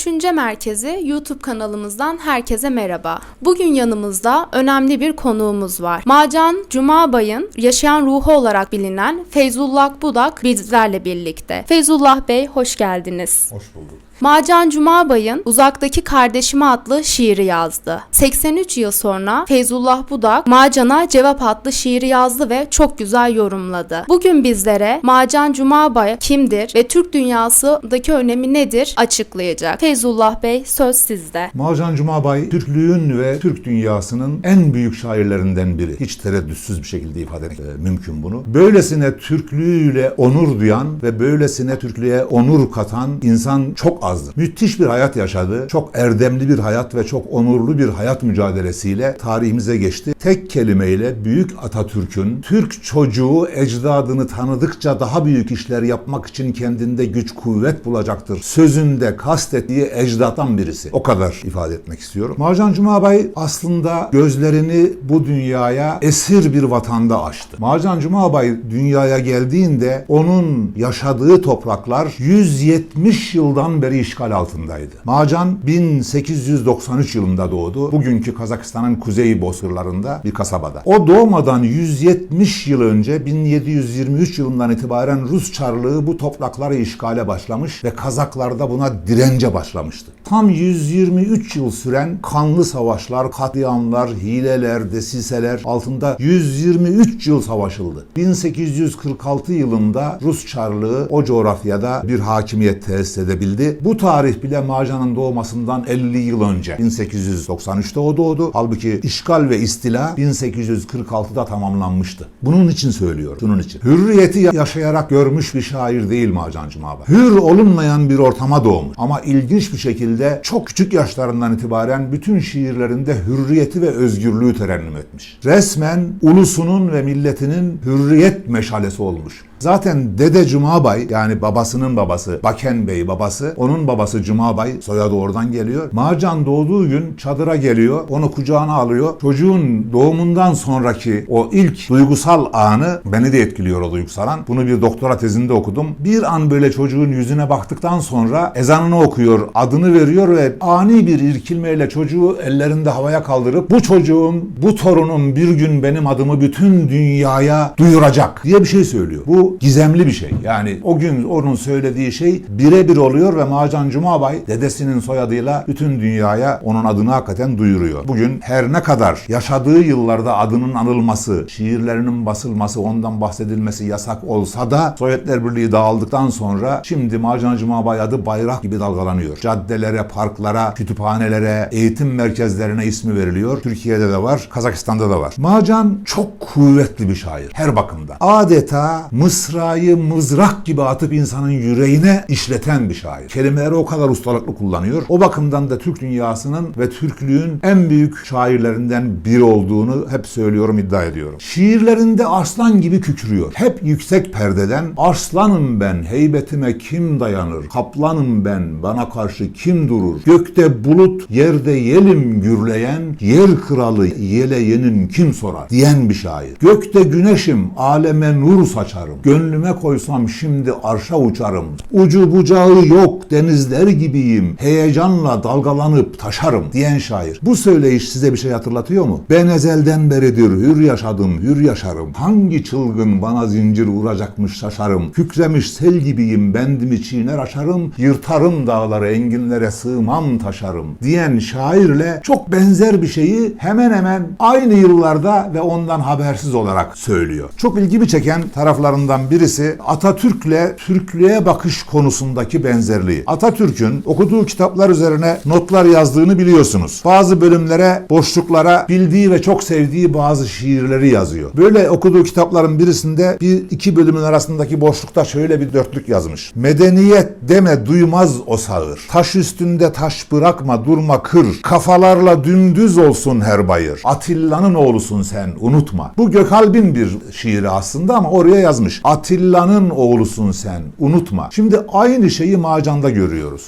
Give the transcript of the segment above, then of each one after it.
Düşünce Merkezi YouTube kanalımızdan herkese merhaba. Bugün yanımızda önemli bir konuğumuz var. Macan Cumabay'ın yaşayan ruhu olarak bilinen Feyzullah Budak bizlerle birlikte. Feyzullah Bey hoş geldiniz. Hoş bulduk. Macan Cumabay'ın Uzaktaki Kardeşime adlı şiiri yazdı. 83 yıl sonra Feyzullah Budak Macan'a Cevap adlı şiiri yazdı ve çok güzel yorumladı. Bugün bizlere Macan Cumabay kimdir ve Türk dünyasındaki önemi nedir açıklayacak. Feyzullah Bey söz sizde. Macan Cumabay, Türklüğün ve Türk dünyasının en büyük şairlerinden biri. Hiç tereddütsüz bir şekilde ifade etmek e, mümkün bunu. Böylesine Türklüğüyle onur duyan ve böylesine Türklüğe onur katan insan çok azdır. Müthiş bir hayat yaşadı. Çok erdemli bir hayat ve çok onurlu bir hayat mücadelesiyle tarihimize geçti. Tek kelimeyle Büyük Atatürk'ün Türk çocuğu ecdadını tanıdıkça daha büyük işler yapmak için kendinde güç kuvvet bulacaktır. Sözünde kastettiği ecdattan birisi. O kadar ifade etmek istiyorum. Marcan Cumabay aslında gözlerini bu dünyaya esir bir vatanda açtı. Marcan Cumabay dünyaya geldiğinde onun yaşadığı topraklar 170 yıldan beri işgal altındaydı. Macan 1893 yılında doğdu. Bugünkü Kazakistan'ın kuzey bozkırlarında bir kasabada. O doğmadan 170 yıl önce 1723 yılından itibaren Rus Çarlığı bu toprakları işgale başlamış ve Kazaklar da buna dirence başlamıştı. Tam 123 yıl süren kanlı savaşlar, katliamlar, hileler, desiseler altında 123 yıl savaşıldı. 1846 yılında Rus Çarlığı o coğrafyada bir hakimiyet tesis edebildi. Bu tarih bile Macan'ın doğmasından 50 yıl önce. 1893'te o doğdu. Halbuki işgal ve istila 1846'da tamamlanmıştı. Bunun için söylüyorum. Bunun için. Hürriyeti yaşayarak görmüş bir şair değil Macan Cumaba. Hür olunmayan bir ortama doğmuş. Ama ilginç bir şekilde çok küçük yaşlarından itibaren bütün şiirlerinde hürriyeti ve özgürlüğü terennüm etmiş. Resmen ulusunun ve milletinin hürriyet meşalesi olmuş. Zaten Dede Cumabay yani babasının babası Baken Bey babası onun babası Cumabay soyadı oradan geliyor. Marcan doğduğu gün çadıra geliyor onu kucağına alıyor. Çocuğun doğumundan sonraki o ilk duygusal anı beni de etkiliyor o duygusal an. Bunu bir doktora tezinde okudum. Bir an böyle çocuğun yüzüne baktıktan sonra ezanını okuyor adını veriyor ve ani bir irkilmeyle çocuğu ellerinde havaya kaldırıp bu çocuğum bu torunum bir gün benim adımı bütün dünyaya duyuracak diye bir şey söylüyor. Bu gizemli bir şey. Yani o gün onun söylediği şey birebir oluyor ve Macan Cumabay dedesinin soyadıyla bütün dünyaya onun adını hakikaten duyuruyor. Bugün her ne kadar yaşadığı yıllarda adının anılması, şiirlerinin basılması, ondan bahsedilmesi yasak olsa da Sovyetler Birliği dağıldıktan sonra şimdi Macan Cumabay adı bayrak gibi dalgalanıyor. Caddelere, parklara, kütüphanelere, eğitim merkezlerine ismi veriliyor. Türkiye'de de var, Kazakistan'da da var. Macan çok kuvvetli bir şair her bakımdan. Adeta mısrayı mızrak gibi atıp insanın yüreğine işleten bir şair. Kelimeleri o kadar ustalıklı kullanıyor. O bakımdan da Türk dünyasının ve Türklüğün en büyük şairlerinden biri olduğunu hep söylüyorum, iddia ediyorum. Şiirlerinde aslan gibi kükrüyor. Hep yüksek perdeden arslanım ben, heybetime kim dayanır? Kaplanım ben, bana karşı kim durur? Gökte bulut, yerde yelim gürleyen, yer kralı yeleyenin kim sorar? Diyen bir şair. Gökte güneşim, aleme nur saçarım. Gönlüme koysam şimdi arşa uçarım. Ucu bucağı yok denizler gibiyim. Heyecanla dalgalanıp taşarım diyen şair. Bu söyleyiş size bir şey hatırlatıyor mu? Ben ezelden beridir hür yaşadım, hür yaşarım. Hangi çılgın bana zincir vuracakmış şaşarım. Kükremiş sel gibiyim, bendimi çiğner aşarım. Yırtarım dağları, enginlere sığmam taşarım. Diyen şairle çok benzer bir şeyi hemen hemen aynı yıllarda ve ondan habersiz olarak söylüyor. Çok ilgimi çeken taraflarından birisi Atatürk'le Türklüğe bakış konusundaki benzerliği. Atatürk'ün okuduğu kitaplar üzerine notlar yazdığını biliyorsunuz. Bazı bölümlere, boşluklara bildiği ve çok sevdiği bazı şiirleri yazıyor. Böyle okuduğu kitapların birisinde bir iki bölümün arasındaki boşlukta şöyle bir dörtlük yazmış. Medeniyet deme duymaz o sağır. Taş üstünde taş bırakma durma kır. Kafalarla dümdüz olsun her bayır. Atilla'nın oğlusun sen unutma. Bu Gökalp'in bir şiiri aslında ama oraya yazmış. Atilla'nın oğlusun sen unutma. Şimdi aynı şeyi Macan'da görüyoruz.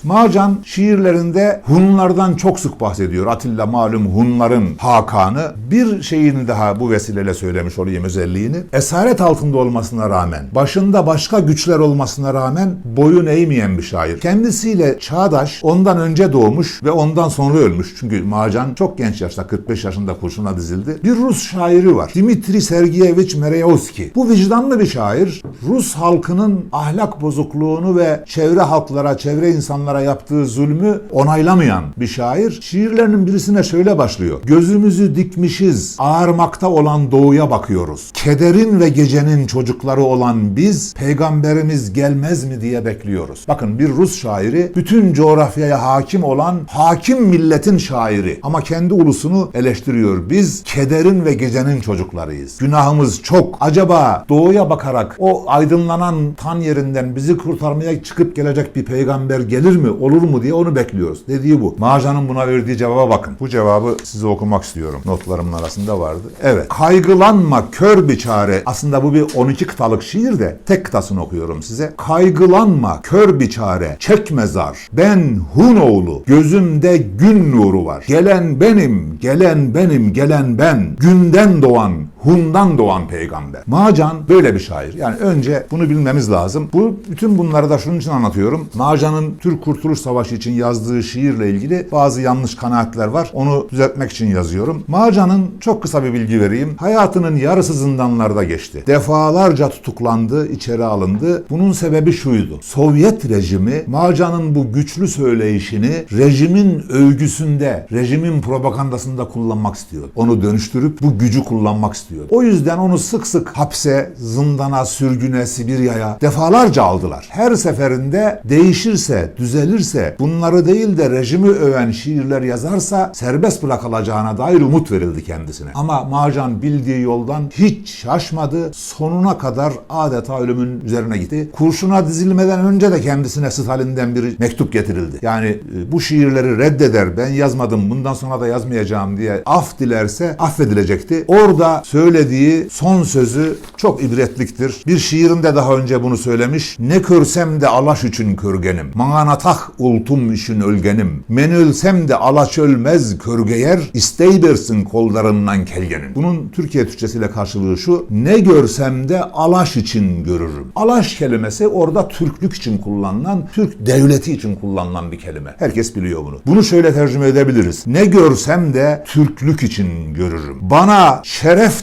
Macan şiirlerinde Hunlardan çok sık bahsediyor. Atilla malum Hunların Hakan'ı. Bir şeyini daha bu vesileyle söylemiş olayım özelliğini. Esaret altında olmasına rağmen, başında başka güçler olmasına rağmen boyun eğmeyen bir şair. Kendisiyle çağdaş, ondan önce doğmuş ve ondan sonra ölmüş. Çünkü Macan çok genç yaşta 45 yaşında kurşuna dizildi. Bir Rus şairi var. Dimitri Sergeyevich Merejovski. Bu vicdanlı bir şair. Rus halkının ahlak bozukluğunu ve çevre halklara, çevre insanlara yaptığı zulmü onaylamayan bir şair. Şiirlerinin birisine şöyle başlıyor. Gözümüzü dikmişiz, ağarmakta olan doğuya bakıyoruz. Kederin ve gecenin çocukları olan biz, peygamberimiz gelmez mi diye bekliyoruz. Bakın bir Rus şairi, bütün coğrafyaya hakim olan hakim milletin şairi. Ama kendi ulusunu eleştiriyor. Biz kederin ve gecenin çocuklarıyız. Günahımız çok. Acaba doğuya bakarak o aydınlanan tan yerinden bizi kurtarmaya çıkıp gelecek bir peygamber gelir mi, olur mu diye onu bekliyoruz. Dediği bu. Macanın buna verdiği cevaba bakın. Bu cevabı size okumak istiyorum. Notlarımın arasında vardı. Evet. Kaygılanma kör bir çare. Aslında bu bir 12 kıtalık şiir de tek kıtasını okuyorum size. Kaygılanma kör bir çare. Çekme zar. Ben Hun oğlu. Gözümde gün nuru var. Gelen benim, gelen benim, gelen ben. Günden doğan, Hun'dan doğan peygamber. Macan böyle bir şair. Yani önce bunu bilmemiz lazım. Bu bütün bunları da şunun için anlatıyorum. Macan'ın Türk Kurtuluş Savaşı için yazdığı şiirle ilgili bazı yanlış kanaatler var. Onu düzeltmek için yazıyorum. Macan'ın çok kısa bir bilgi vereyim. Hayatının yarısı zindanlarda geçti. Defalarca tutuklandı, içeri alındı. Bunun sebebi şuydu. Sovyet rejimi Macan'ın bu güçlü söyleyişini rejimin övgüsünde, rejimin propagandasında kullanmak istiyor. Onu dönüştürüp bu gücü kullanmak istiyor. O yüzden onu sık sık hapse, zindana, sürgüne, Sibirya'ya defalarca aldılar. Her seferinde değişirse, düzelirse, bunları değil de rejimi öven şiirler yazarsa serbest bırakılacağına dair umut verildi kendisine. Ama Macan bildiği yoldan hiç şaşmadı. Sonuna kadar adeta ölümün üzerine gitti. Kurşuna dizilmeden önce de kendisine Stalin'den bir mektup getirildi. Yani e, bu şiirleri reddeder, ben yazmadım, bundan sonra da yazmayacağım diye af dilerse affedilecekti. Orada söylediği son sözü çok ibretliktir. Bir şiirinde daha önce bunu söylemiş. Ne körsem de alaş için körgenim. Manganatah ultum için ölgenim. Men ölsem de alaş ölmez körgeyer. İstey versin kollarından kelgenin. Bunun Türkiye Türkçesiyle karşılığı şu. Ne görsem de alaş için görürüm. Alaş kelimesi orada Türklük için kullanılan, Türk devleti için kullanılan bir kelime. Herkes biliyor bunu. Bunu şöyle tercüme edebiliriz. Ne görsem de Türklük için görürüm. Bana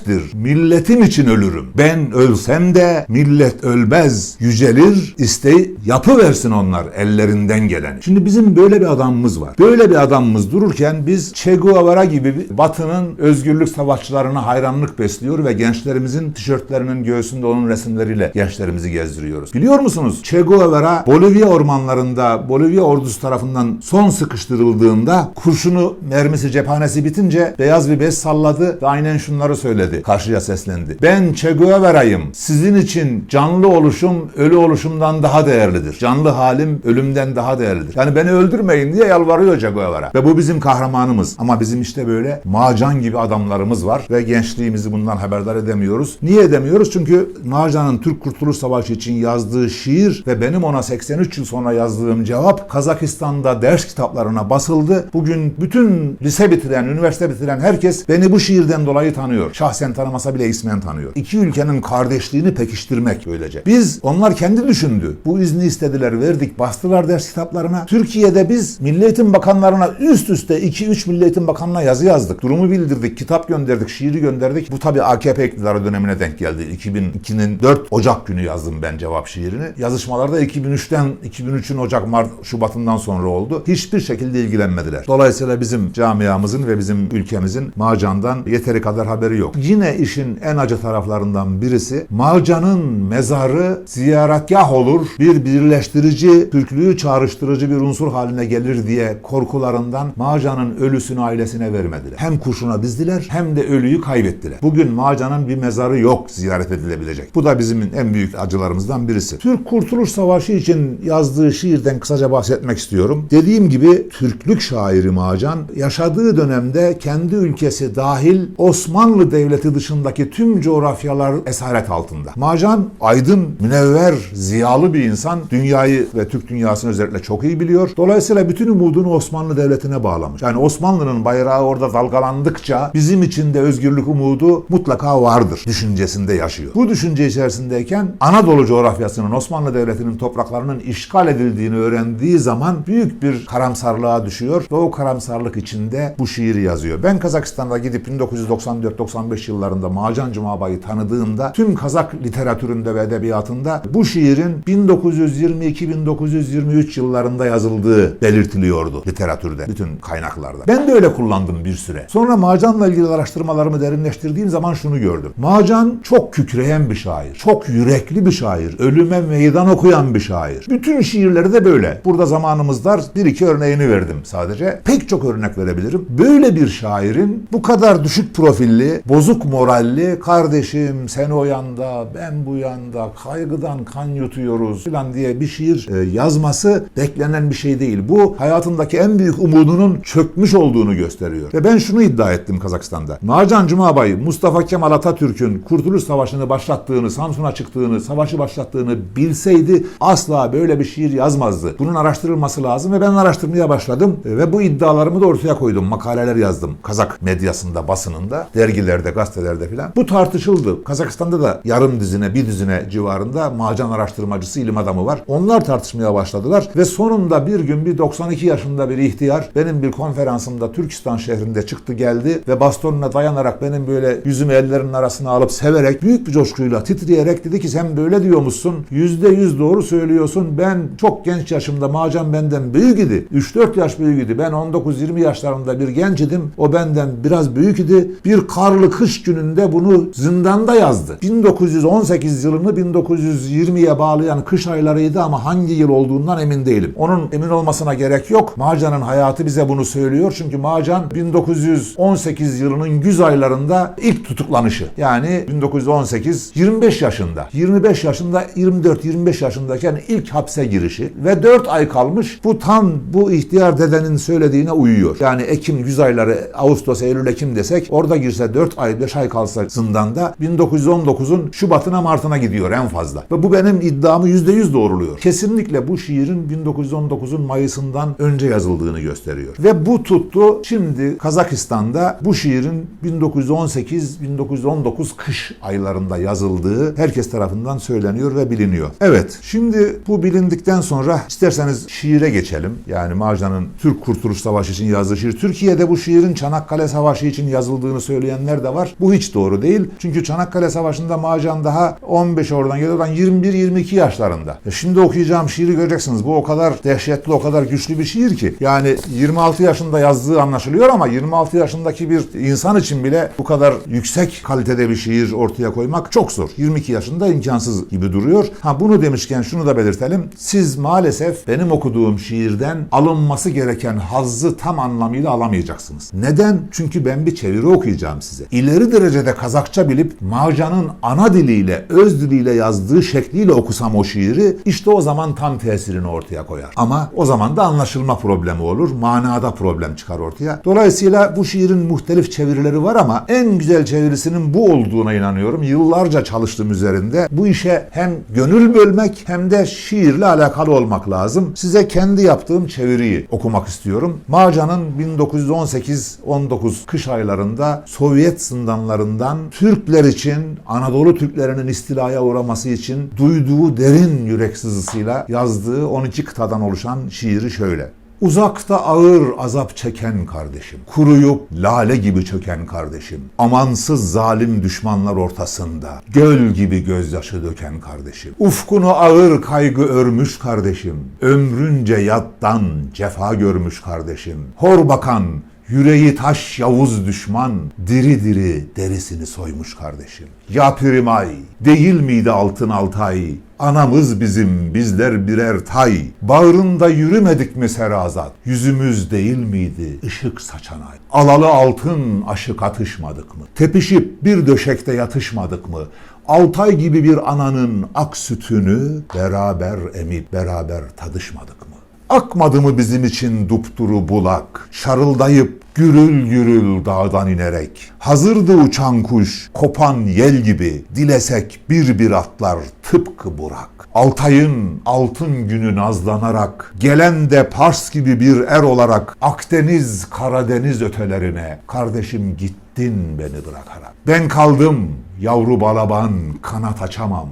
şereftir, milletim için ölürüm. Ben ölsem de millet ölmez, yücelir, istey yapı versin onlar ellerinden gelen. Şimdi bizim böyle bir adamımız var. Böyle bir adamımız dururken biz Che Guevara gibi Batı'nın özgürlük savaşçılarına hayranlık besliyor ve gençlerimizin tişörtlerinin göğsünde onun resimleriyle gençlerimizi gezdiriyoruz. Biliyor musunuz? Che Guevara Bolivya ormanlarında Bolivya ordusu tarafından son sıkıştırıldığında kurşunu mermisi cephanesi bitince beyaz bir bez salladı ve aynen şunları söyledi. Karşıya seslendi. Ben Che Guevara'yım. Sizin için canlı oluşum ölü oluşumdan daha değerlidir. Canlı halim ölümden daha değerlidir. Yani beni öldürmeyin diye yalvarıyor Che Guevara. Ve bu bizim kahramanımız. Ama bizim işte böyle macan gibi adamlarımız var ve gençliğimizi bundan haberdar edemiyoruz. Niye edemiyoruz? Çünkü Macan'ın Türk Kurtuluş Savaşı için yazdığı şiir ve benim ona 83 yıl sonra yazdığım cevap Kazakistan'da ders kitaplarına basıldı. Bugün bütün lise bitiren, üniversite bitiren herkes beni bu şiirden dolayı tanıyor. Şahsen tanımasa bile ismen tanıyor. İki ülkenin kardeşliğini pekiştirmek böylece. Biz, onlar kendi düşündü. Bu izni istediler, verdik, bastılar ders kitaplarına. Türkiye'de biz Milli Eğitim Bakanlarına üst üste 2-3 Milli Eğitim Bakanına yazı yazdık. Durumu bildirdik, kitap gönderdik, şiiri gönderdik. Bu tabii AKP iktidarı dönemine denk geldi. 2002'nin 4 Ocak günü yazdım ben cevap şiirini. Yazışmalarda 2003'ten 2003'ün Ocak, Mart, Şubat'ından sonra oldu. Hiçbir şekilde ilgilenmediler. Dolayısıyla bizim camiamızın ve bizim ülkemizin Macan'dan yeteri kadar haberi yok. Yine işin en acı taraflarından birisi Macan'ın mezarı ziyaretgah olur, bir birleştirici, Türklüğü çağrıştırıcı bir unsur haline gelir diye korkularından Macan'ın ölüsünü ailesine vermediler. Hem kurşuna dizdiler hem de ölüyü kaybettiler. Bugün Macan'ın bir mezarı yok ziyaret edilebilecek. Bu da bizim en büyük acılarımızdan birisi. Türk Kurtuluş Savaşı için yazdığı şiirden kısaca bahsetmek istiyorum. Dediğim gibi Türklük şairi Macan yaşadığı dönemde kendi ülkesi dahil Osmanlı Devleti dışındaki tüm coğrafyalar esaret altında. Macan aydın, münevver, ziyalı bir insan. Dünyayı ve Türk dünyasını özellikle çok iyi biliyor. Dolayısıyla bütün umudunu Osmanlı Devleti'ne bağlamış. Yani Osmanlı'nın bayrağı orada dalgalandıkça bizim için de özgürlük umudu mutlaka vardır düşüncesinde yaşıyor. Bu düşünce içerisindeyken Anadolu coğrafyasının Osmanlı Devleti'nin topraklarının işgal edildiğini öğrendiği zaman büyük bir karamsarlığa düşüyor ve o karamsarlık içinde bu şiiri yazıyor. Ben Kazakistan'da gidip 1994-95 yıllarında Macan Cumabay'ı tanıdığımda tüm Kazak literatüründe ve edebiyatında bu şiirin 1922-1923 yıllarında yazıldığı belirtiliyordu literatürde, bütün kaynaklarda. Ben de öyle kullandım bir süre. Sonra Macan'la ilgili araştırmalarımı derinleştirdiğim zaman şunu gördüm. Macan çok kükreyen bir şair, çok yürekli bir şair, ölüme meydan okuyan bir şair. Bütün şiirleri de böyle. Burada zamanımız dar, bir iki örneğini verdim sadece. Pek çok örnek verebilirim. Böyle bir şairin bu kadar düşük profilli, bozuk moralli, kardeşim sen o yanda, ben bu yanda, kaygıdan kan yutuyoruz falan diye bir şiir e, yazması beklenen bir şey değil. Bu hayatındaki en büyük umudunun çökmüş olduğunu gösteriyor. Ve ben şunu iddia ettim Kazakistan'da. Macan Cumabay, Mustafa Kemal Atatürk'ün Kurtuluş Savaşı'nı başlattığını, Samsun'a çıktığını, savaşı başlattığını bilseydi asla böyle bir şiir yazmazdı. Bunun araştırılması lazım ve ben araştırmaya başladım E, ve bu iddialarımı da ortaya koydum. Makaleler yazdım. Kazak medyasında, basınında, dergilerde, gazetelerde filan. Bu tartışıldı. Kazakistan'da da yarım dizine, bir dizine civarında macan araştırmacısı, ilim adamı var. Onlar tartışmaya başladılar ve sonunda bir gün bir 92 yaşında bir ihtiyar benim bir konferansımda Türkistan şehrinde çıktı geldi ve bastonuna dayanarak benim böyle yüzümü ellerinin arasına alıp severek büyük bir coşkuyla titreyerek dedi ki sen böyle diyormuşsun. Yüzde yüz doğru söylüyorsun. Ben çok genç yaşımda macan benden büyük idi. 3-4 yaş büyük idi. Ben 19-20 yaşlarında bir genç idim. O benden biraz büyük idi. Bir karlı kış gününde bunu zindanda yazdı. 1918 yılını 1920'ye bağlayan kış aylarıydı ama hangi yıl olduğundan emin değilim. Onun emin olmasına gerek yok. Macan'ın hayatı bize bunu söylüyor. Çünkü Macan 1918 yılının güz aylarında ilk tutuklanışı. Yani 1918 25 yaşında. 25 yaşında 24-25 yaşındayken ilk hapse girişi ve 4 ay kalmış. Bu tam bu ihtiyar dedenin söylediğine uyuyor. Yani Ekim güz ayları Ağustos, Eylül, Ekim desek orada girse 4 ay 5 ay kalsa zindanda 1919'un Şubat'ına Mart'ına gidiyor en fazla. Ve bu benim iddiamı %100 doğruluyor. Kesinlikle bu şiirin 1919'un Mayıs'ından önce yazıldığını gösteriyor. Ve bu tuttu. Şimdi Kazakistan'da bu şiirin 1918-1919 kış aylarında yazıldığı herkes tarafından söyleniyor ve biliniyor. Evet, şimdi bu bilindikten sonra isterseniz şiire geçelim. Yani Marcan'ın Türk Kurtuluş Savaşı için yazdığı şiir. Türkiye'de bu şiirin Çanakkale Savaşı için yazıldığını söyleyenler de var. Bu hiç doğru değil. Çünkü Çanakkale Savaşı'nda Marcan daha 15 oradan geliyor. Oradan 21-22 yaşlarında. E şimdi okuyacağım şiiri göreceksiniz. Bu o kadar dehşetli, o kadar güçlü bir şiir ki. Yani 26 yaşında yazdığı anlaşılıyor ama 26 yaşındaki bir insan için bile bu kadar yüksek kalitede bir şiir ortaya koymak çok zor. 22 yaşında imkansız gibi duruyor. Ha bunu demişken şunu da belirtelim. Siz maalesef benim okuduğum şiirden alınması gereken hazzı tam anlamıyla alamayacaksınız. Neden? Çünkü ben bir çeviri okuyacağım size. İleri derecede Kazakça bilip Marcan'ın ana diliyle, öz diliyle yazdığı şekliyle okusam o şiiri işte o zaman tam tesirini ortaya koyar. Ama o zaman da anlaşılma problemi olur. Manada problem çıkar ortaya. Dolayısıyla bu şiirin muhtelif çevirileri var ama en güzel çevirisinin bu olduğuna inanıyorum. Yıllarca çalıştım üzerinde. Bu işe hem gönül bölmek hem de şiirle alakalı olmak lazım. Size kendi yaptığım çeviriyi okumak istiyorum. Macan'ın 1918-19 kış aylarında Sovyet zindanlarından Türkler için Anadolu Türklerinin istilaya uğraması için duyduğu derin yürek sızısıyla yazdığı 12 kıtadan oluşan şiiri şöyle. Uzakta ağır azap çeken kardeşim, kuruyup lale gibi çöken kardeşim, amansız zalim düşmanlar ortasında, göl gibi gözyaşı döken kardeşim, ufkunu ağır kaygı örmüş kardeşim, ömrünce yattan cefa görmüş kardeşim, hor bakan, Yüreği taş Yavuz düşman diri diri derisini soymuş kardeşim. Ya Pirimay değil miydi altın altay? Anamız bizim bizler birer tay. Bağrında yürümedik mi serazat? Yüzümüz değil miydi ışık saçan ay? Alalı altın aşık atışmadık mı? Tepişip bir döşekte yatışmadık mı? Altay gibi bir ananın ak sütünü beraber emip beraber tadışmadık mı? Akmadı mı bizim için dupduru bulak, şarıldayıp gürül gürül dağdan inerek, hazırdı uçan kuş, kopan yel gibi, dilesek bir bir atlar tıpkı burak. Altay'ın altın günü nazlanarak, gelen de Pars gibi bir er olarak, Akdeniz, Karadeniz ötelerine, kardeşim gittin beni bırakarak. Ben kaldım, yavru balaban, kanat açamam.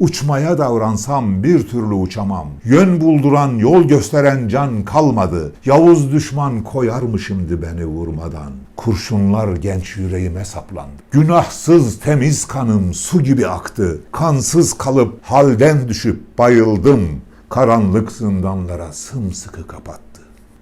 Uçmaya davransam bir türlü uçamam. Yön bulduran, yol gösteren can kalmadı. Yavuz düşman koyar şimdi beni vurmadan? Kurşunlar genç yüreğime saplandı. Günahsız temiz kanım su gibi aktı. Kansız kalıp halden düşüp bayıldım. Karanlık zindanlara sımsıkı kapattı.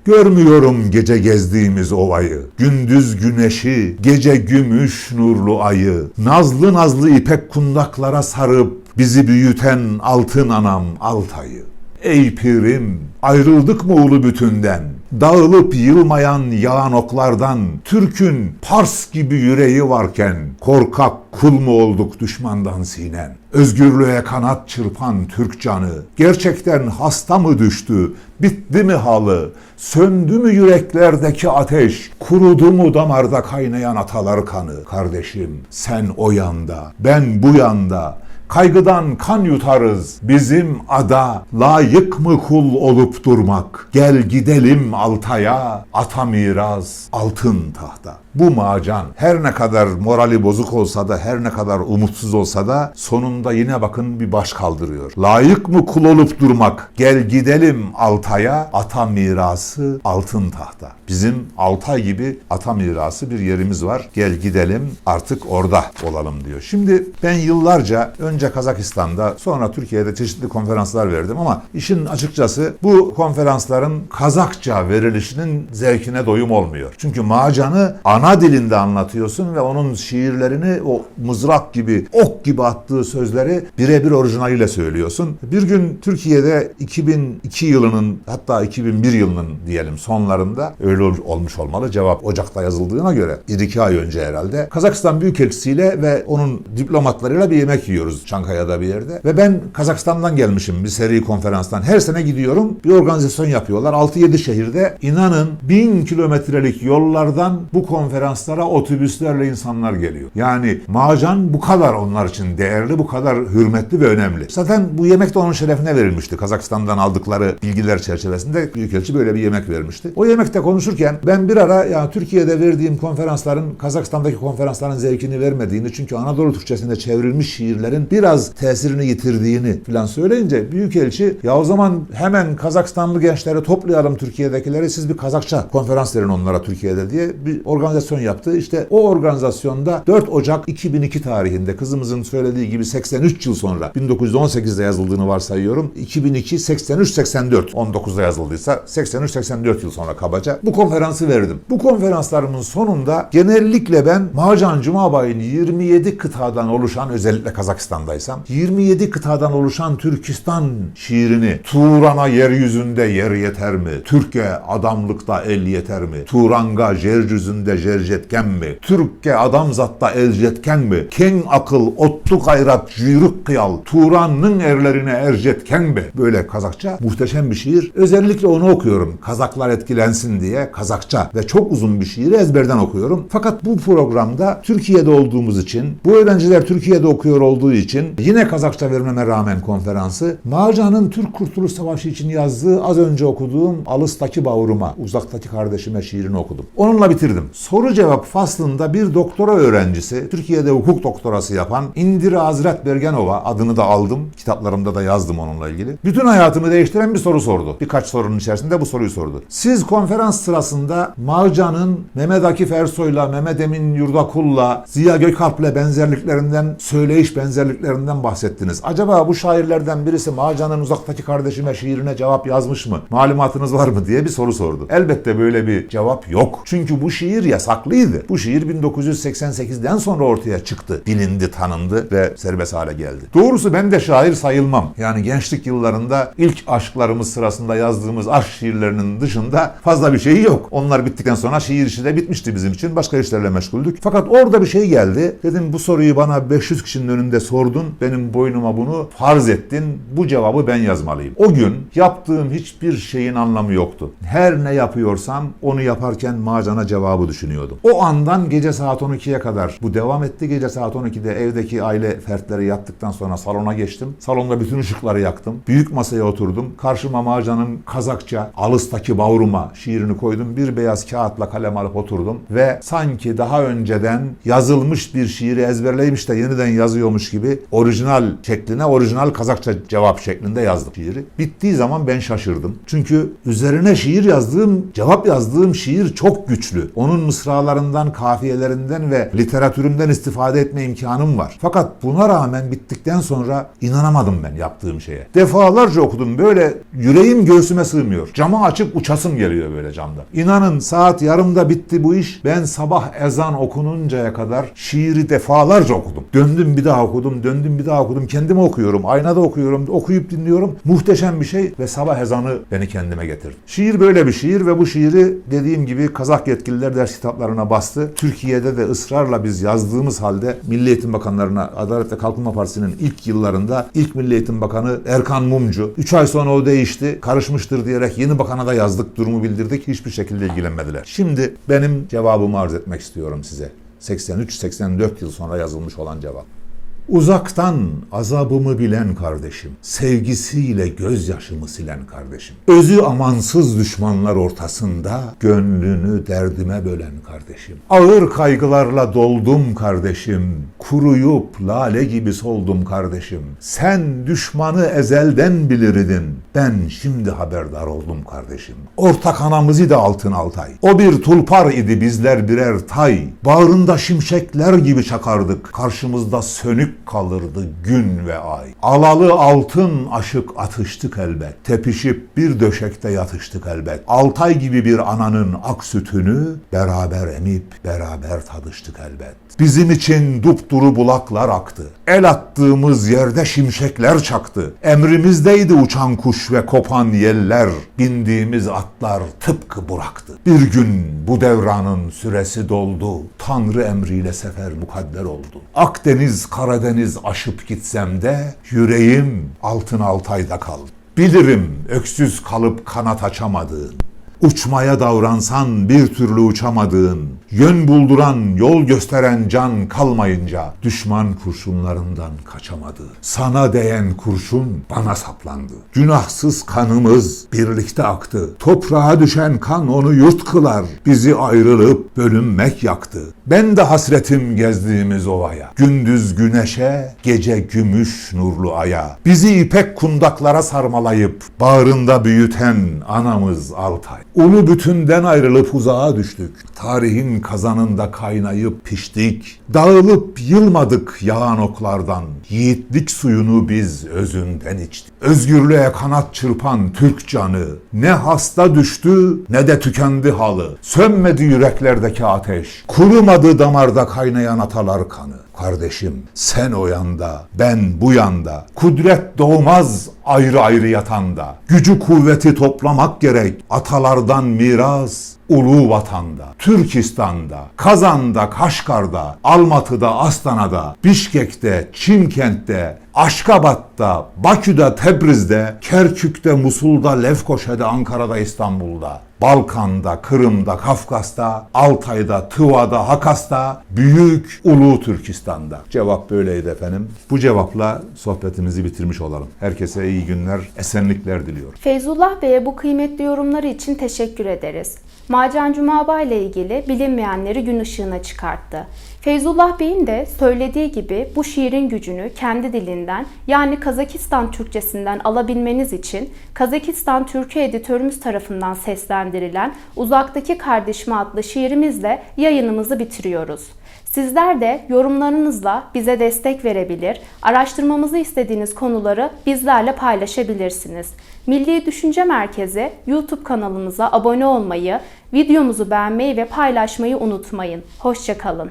Görmüyorum gece gezdiğimiz ovayı, gündüz güneşi, gece gümüş nurlu ayı, nazlı nazlı ipek kundaklara sarıp bizi büyüten altın anam Altay'ı. Ey pirim, ayrıldık mı ulu bütünden, dağılıp yılmayan yağan oklardan, Türk'ün Pars gibi yüreği varken, korkak kul mu olduk düşmandan sinen? Özgürlüğe kanat çırpan Türk canı, gerçekten hasta mı düştü, bitti mi halı, söndü mü yüreklerdeki ateş, kurudu mu damarda kaynayan atalar kanı? Kardeşim sen o yanda, ben bu yanda, Kaygıdan kan yutarız. Bizim ada layık mı kul olup durmak? Gel gidelim Altay'a, ata miras, altın tahta. Bu macan her ne kadar morali bozuk olsa da, her ne kadar umutsuz olsa da sonunda yine bakın bir baş kaldırıyor. Layık mı kul olup durmak? Gel gidelim Altay'a, ata mirası, altın tahta. Bizim Altay gibi ata mirası bir yerimiz var. Gel gidelim artık orada olalım diyor. Şimdi ben yıllarca önce Kazakistan'da sonra Türkiye'de çeşitli konferanslar verdim ama işin açıkçası bu konferansların Kazakça verilişinin zevkine doyum olmuyor. Çünkü macanı ana dilinde anlatıyorsun ve onun şiirlerini o mızrak gibi, ok gibi attığı sözleri birebir orijinaliyle söylüyorsun. Bir gün Türkiye'de 2002 yılının hatta 2001 yılının diyelim sonlarında öyle ol- olmuş olmalı. Cevap Ocak'ta yazıldığına göre 1-2 ay önce herhalde. Kazakistan Büyükelçisiyle ve onun diplomatlarıyla bir yemek yiyoruz Çankaya'da bir yerde. Ve ben Kazakistan'dan gelmişim bir seri konferanstan. Her sene gidiyorum. Bir organizasyon yapıyorlar. 6-7 şehirde. İnanın bin kilometrelik yollardan bu konferanslara otobüslerle insanlar geliyor. Yani macan bu kadar onlar için değerli, bu kadar hürmetli ve önemli. Zaten bu yemek de onun şerefine verilmişti. Kazakistan'dan aldıkları bilgiler çerçevesinde Büyükelçi böyle bir yemek vermişti. O yemekte konuşurken ben bir ara ya Türkiye'de verdiğim konferansların Kazakistan'daki konferansların zevkini vermediğini çünkü Anadolu Türkçesinde çevrilmiş şiirlerin biraz tesirini yitirdiğini falan söyleyince Büyükelçi ya o zaman hemen Kazakistanlı gençleri toplayalım Türkiye'dekileri siz bir Kazakça konferans verin onlara Türkiye'de diye bir organizasyon yaptı. İşte o organizasyonda 4 Ocak 2002 tarihinde kızımızın söylediği gibi 83 yıl sonra 1918'de yazıldığını varsayıyorum. 2002 83 84 19'da yazıldıysa 83 84 yıl sonra kabaca bu konferansı verdim. Bu konferanslarımın sonunda genellikle ben Macan Cumabay'ın 27 kıtadan oluşan özellikle Kazakistan'daysam 27 kıtadan oluşan Türkistan şiirini Turan'a yeryüzünde yer yeter mi? Türkiye adamlıkta el yeter mi? Turanga yeryüzünde ercetken mi? Türkke adam zatta ercetken mi? Ken akıl otlu gayrat yürük kıyal Turan'ın erlerine ercetken mi? Böyle Kazakça muhteşem bir şiir. Özellikle onu okuyorum. Kazaklar etkilensin diye Kazakça ve çok uzun bir şiiri ezberden okuyorum. Fakat bu programda Türkiye'de olduğumuz için, bu öğrenciler Türkiye'de okuyor olduğu için yine Kazakça vermeme rağmen konferansı Marcan'ın Türk Kurtuluş Savaşı için yazdığı az önce okuduğum Alıs'taki Bağrıma, Uzaktaki Kardeşime şiirini okudum. Onunla bitirdim. Soru cevap faslında bir doktora öğrencisi, Türkiye'de hukuk doktorası yapan Indira Hazret Bergenova adını da aldım. Kitaplarımda da yazdım onunla ilgili. Bütün hayatımı değiştiren bir soru sordu. Birkaç sorunun içerisinde bu soruyu sordu. Siz konferans sırasında Mağcan'ın Mehmet Akif Ersoy'la, Mehmet Emin Yurdakul'la, Ziya Gökalp'le benzerliklerinden, söyleyiş benzerliklerinden bahsettiniz. Acaba bu şairlerden birisi Mağcan'ın uzaktaki kardeşime şiirine cevap yazmış mı? Malumatınız var mı diye bir soru sordu. Elbette böyle bir cevap yok. Çünkü bu şiir yasaklıydı. Bu şiir 1988'den sonra ortaya çıktı. Bilindi, tanındı ve serbest hale geldi. Doğrusu ben de şair sayılmam. Yani gençlik yıllarında ilk aşklarımız sırasında yazdığımız aşk şiirlerinin dışında fazla bir şey yok. Onlar bittikten sonra şiir işi de bitmişti bizim için. Başka işlerle meşguldük. Fakat orada bir şey geldi. Dedim bu soruyu bana 500 kişinin önünde sordun. Benim boynuma bunu farz ettin. Bu cevabı ben yazmalıyım. O gün yaptığım hiçbir şeyin anlamı yoktu. Her ne yapıyorsam onu yaparken macana cevabı düşünüyordum. O andan gece saat 12'ye kadar bu devam etti. Gece saat 12'de evdeki aile fertleri yattıktan sonra salona geçtim. Salonda bütün ışıkları yaktım. Büyük masaya oturdum. Karşıma Macan'ın Kazakça Alıs'taki Bavruma şiirini koydum. Bir beyaz kağıtla kalem alıp oturdum ve sanki daha önceden yazılmış bir şiiri ezberleymiş de yeniden yazıyormuş gibi orijinal şekline, orijinal Kazakça cevap şeklinde yazdım şiiri. Bittiği zaman ben şaşırdım. Çünkü üzerine şiir yazdığım, cevap yazdığım şiir çok güçlü. Onun mısır mısralarından, kafiyelerinden ve literatüründen istifade etme imkanım var. Fakat buna rağmen bittikten sonra inanamadım ben yaptığım şeye. Defalarca okudum böyle yüreğim göğsüme sığmıyor. Camı açıp uçasım geliyor böyle camda. İnanın saat yarımda bitti bu iş. Ben sabah ezan okununcaya kadar şiiri defalarca okudum. Döndüm bir daha okudum, döndüm bir daha okudum. Kendime okuyorum, aynada okuyorum, okuyup dinliyorum. Muhteşem bir şey ve sabah ezanı beni kendime getirdi. Şiir böyle bir şiir ve bu şiiri dediğim gibi Kazak yetkililer ders kitaplarına bastı. Türkiye'de de ısrarla biz yazdığımız halde Milli Eğitim Bakanlarına Adalet ve Kalkınma Partisi'nin ilk yıllarında ilk Milli Eğitim Bakanı Erkan Mumcu 3 ay sonra o değişti. Karışmıştır diyerek yeni bakana da yazdık, durumu bildirdik. Hiçbir şekilde ilgilenmediler. Şimdi benim cevabımı arz etmek istiyorum size. 83-84 yıl sonra yazılmış olan cevap. Uzaktan azabımı bilen kardeşim, sevgisiyle gözyaşımı silen kardeşim, özü amansız düşmanlar ortasında gönlünü derdime bölen kardeşim, ağır kaygılarla doldum kardeşim, kuruyup lale gibi soldum kardeşim, sen düşmanı ezelden bilirdin, ben şimdi haberdar oldum kardeşim. Ortak anamız idi altın altay, o bir tulpar idi bizler birer tay, bağrında şimşekler gibi çakardık, karşımızda sönük kalırdı gün ve ay. Alalı altın aşık atıştık elbet. Tepişip bir döşekte yatıştık elbet. Altay gibi bir ananın ak sütünü beraber emip beraber tadıştık elbet. Bizim için dupduru bulaklar aktı. El attığımız yerde şimşekler çaktı. Emrimizdeydi uçan kuş ve kopan yeller. Bindiğimiz atlar tıpkı buraktı. Bir gün bu devranın süresi doldu. Tanrı emriyle sefer mukadder oldu. Akdeniz, Karadeniz aşıp gitsem de yüreğim altın altayda kaldı. Bilirim öksüz kalıp kanat açamadığın, Uçmaya davransan bir türlü uçamadığın, yön bulduran, yol gösteren can kalmayınca düşman kurşunlarından kaçamadı. Sana değen kurşun bana saplandı. Günahsız kanımız birlikte aktı. Toprağa düşen kan onu yurt kılar. Bizi ayrılıp bölünmek yaktı. Ben de hasretim gezdiğimiz ovaya. Gündüz güneşe, gece gümüş nurlu aya. Bizi ipek kundaklara sarmalayıp bağrında büyüten anamız Altay. Ulu bütünden ayrılıp uzağa düştük. Tarihin kazanında kaynayıp piştik. Dağılıp yılmadık yağan oklardan. Yiğitlik suyunu biz özünden içtik. Özgürlüğe kanat çırpan Türk canı ne hasta düştü ne de tükendi halı. Sönmedi yüreklerdeki ateş. Kurumadı damarda kaynayan atalar kanı. Kardeşim sen o yanda, ben bu yanda. Kudret doğmaz ayrı ayrı yatanda. Gücü kuvveti toplamak gerek. Atalardan miras ulu vatanda, Türkistan'da, Kazan'da, Kaşgar'da, Almatı'da, Astana'da, Bişkek'te, Çimkent'te, Aşkabat'ta, Bakü'de, Tebriz'de, Kerkük'te, Musul'da, Lefkoşa'da, Ankara'da, İstanbul'da, Balkan'da, Kırım'da, Kafkas'ta, Altay'da, Tıva'da, Hakas'ta, Büyük Ulu Türkistan'da. Cevap böyleydi efendim. Bu cevapla sohbetimizi bitirmiş olalım. Herkese iyi günler, esenlikler diliyorum. Feyzullah Bey'e bu kıymetli yorumları için teşekkür ederiz. Macan Cumaba ile ilgili bilinmeyenleri gün ışığına çıkarttı. Feyzullah Bey'in de söylediği gibi bu şiirin gücünü kendi dilinden yani Kazakistan Türkçesinden alabilmeniz için Kazakistan Türkçe editörümüz tarafından seslendirilen Uzaktaki Kardeşimi adlı şiirimizle yayınımızı bitiriyoruz. Sizler de yorumlarınızla bize destek verebilir, araştırmamızı istediğiniz konuları bizlerle paylaşabilirsiniz. Milli Düşünce Merkezi YouTube kanalımıza abone olmayı, videomuzu beğenmeyi ve paylaşmayı unutmayın. Hoşçakalın.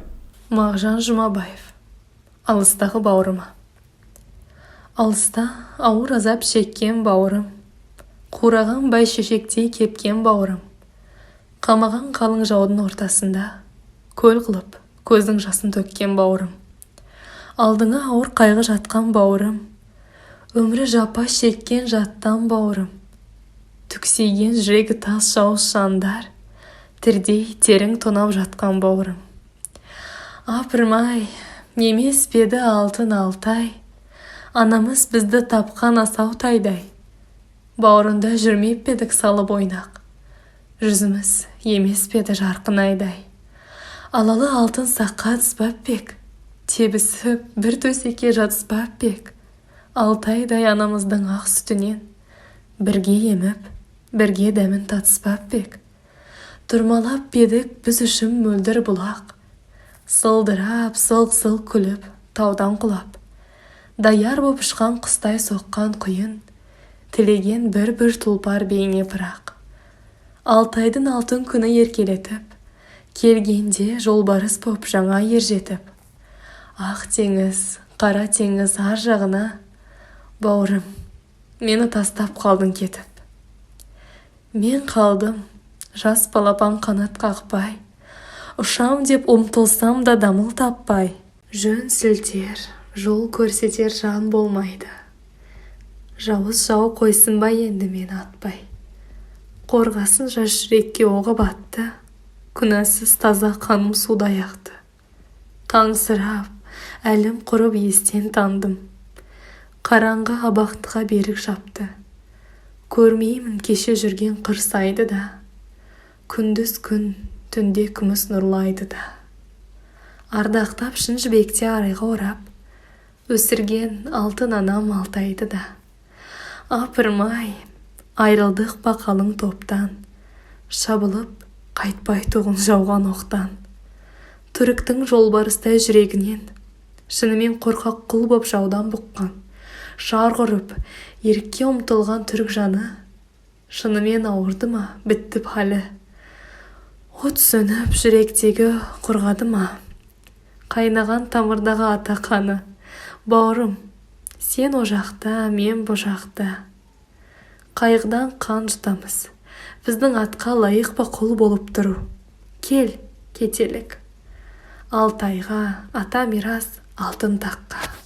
мағжан жұмабаев. Алыстағы бауырыма. Алыста ауыр азап шеккен бауырым. Қураған бәйшешектей кепкен бауырым. Қамаған қалың жаудың ортасында көл қылып көздің жасын төккен бауырым. Алдыңа ауыр қайғы жатқан бауырым. Өмірі жапа шеккен жаттан бауырым. Түксиген жүрегі тас жауыз жандар. Тірдей терең тонап жатқан бауырым. Апырмай немес пе еді алтын алтай? Анамыз бізді тапқан асау тайдай. Бауырында жүрмеп пе едік салып ойнақ? Жүзіміз емес пе еді жарқын айдай? Алалы алтын саққа түспап пе ек тебісіп бір төсекке жатыспап пе ек алтайдай анамыздың ақ сүтінен бірге еміп бірге дәмін татыспап пе ек тұрмалап па едік біз үшін мөлдір бұлақ. Сылдырап сылқ-сылқ күліп таудан құлап. Даяр боп ұшқан құстай соққан құйын тілеген бір-бір тұлпар бейне бірақ алтайдың алтын күні еркелетіп келгенде жолбарыс боп жаңа ер жетіп. Ақ теңіз қара теңіз ар жағына бауырым мені тастап қалдың кетіп. Мен қалдым жас балапан қанат қақпай. Ұшам деп ұмтылсам да дамыл таппай. Жөн сілтер жол көрсетер жан болмайды. Жауыз жау қойсын ба енді мені атпай? Қорғасын жас жүрекке оғы батты күнәсіз таза қаным судай ақты қаңсырап әлім құрып естен тандым. Қараңғы абақтыға берік жапты. Көрмеймін кеше жүрген қырсайды да. Күндіз күн түнде күміс нұрлайды да. Ардақтап шын жібекте арайға орап өсірген алтын анам алтайды да. Апырмай айрылдық па қалың топтан шабылып қайтпай тұғын жауған оқтан. Түріктің жолбарыстай жүрегінен шынымен қорқақ құл боп жаудан бұққан. Шар құрып ерікке ұмтылған түрік жаны шынымен ауырды ма бітті халі? От сөніп жүректегі құрғады ма? Қайнаған тамырдағы ата қаны бауырым сен о жақта мен бұ жақта. Қайғыдан қан жұтамыз. Біздің атқа лайық па құл болып тұру? Кел кетелік. Алтайға ата мирас алтын таққа.